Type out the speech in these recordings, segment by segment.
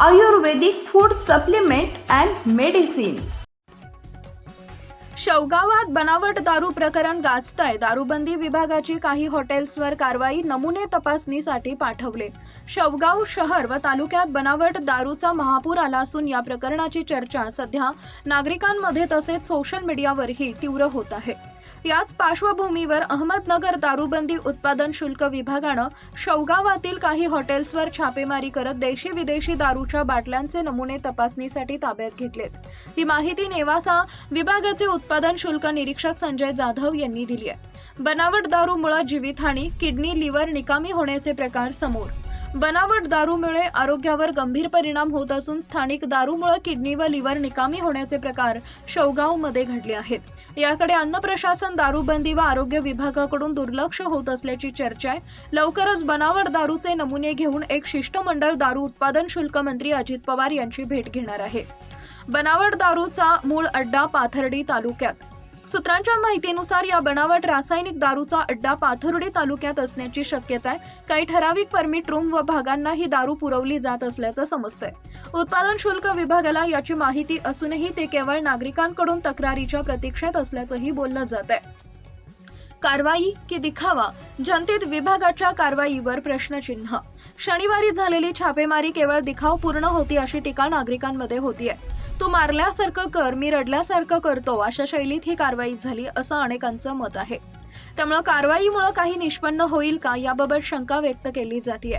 Ayurvedic food supplement and medicine. शेवगावात बनावट दारू प्रकरण गाजतंय. दारूबंदी विभागाची काही हॉटेल्सवर कारवाई नमुने तपासणीसाठी पाठवले. शेवगाव शहर व तालुक्यात बनावट दारूचा महापूर आला असून या प्रकरणाची चर्चा सध्या नागरिकांमध्ये तसेच सोशल मीडियावरही तीव्र होत आहे. याच पार्श्वभूमीवर अहमदनगर दारूबंदी उत्पादन शुल्क विभागानं शौगावातील काही हॉटेल्सवर छापेमारी करत देशी विदेशी दारूच्या बाटल्यांचे नमुने तपासणीसाठी ताब्यात घेतलेत. ही माहिती नेवासा विभागाचे उत्पादन शुल्क निरीक्षक संजय जाधव यांनी दिली आहे. बनावट दारूमुळे जीवितहानी किडनी लिव्हर निकामी होण्याचे प्रकार समोर. बनावट दारूमुळे आरोग्यावर गंभीर परिणाम होत असून स्थानिक दारूमुळे किडनी व लिव्हर निकामी होण्याचे प्रकार शवगावमध्ये घडले आहेत. याकडे अन्न प्रशासन दारूबंदी व आरोग्य विभागाकडून दुर्लक्ष होत असल्याची चर्चा आहे. लवकरच बनावट दारूचे नमुने घेऊन एक शिष्टमंडळ दारू उत्पादन शुल्क मंत्री अजित पवार यांची भेट घेणार आहे. बनावट दारूचा मूळ अड्डा पाथर्डी तालुक्यात. सूत्रांच्या माहितीनुसार या बनावट रासायनिक दारूचा अड्डा पाथर्डी तालुक्यात असण्याची शक्यता आहे. काही ठराविक परमिट रूम व भागांना ही दारू पुरवली जात असल्याचं समजतंय. उत्पादन शुल्क विभागाला याची माहिती असूनही ते केवळ नागरिकांकडून तक्रारीच्या प्रतीक्षेत असल्याचंही बोललं जात आहे कारवाई की दिखावा? जनतेत विभागाच्या कारवाईवर प्रश्नचिन्ह. शनिवारी झालेली छापेमारी केवळ दिखाव पूर्ण होती अशी टीका नागरिकांमध्ये होतीये. तू मारल्यासारखं कर मी रडल्यासारखं करतो अशा शैलीत ही कारवाई झाली असं अनेकांचं मत आहे. त्यामुळं कारवाईमुळे काही निष्पन्न होईल का याबाबत शंका व्यक्त केली जाते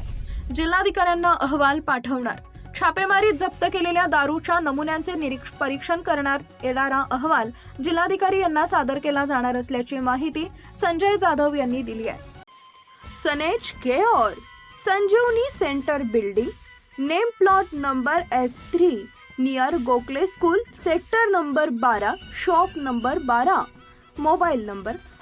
जिल्हाधिकाऱ्यांना अहवाल पाठवणार. छापेमारीत जप्त केलेल्या दारूच्या नमुन्यांचे निरीक्ष परीक्षण करण्यात येणारा अहवाल जिल्हाधिकारी यांना सादर केला जाणार असल्याची माहिती संजय जाधव यांनी दिली आहे. सनेज केओर Sanjivani centre building name plot number F three near Gokhale school sector number बारा शॉप नंबर बारा मोबाईल नंबर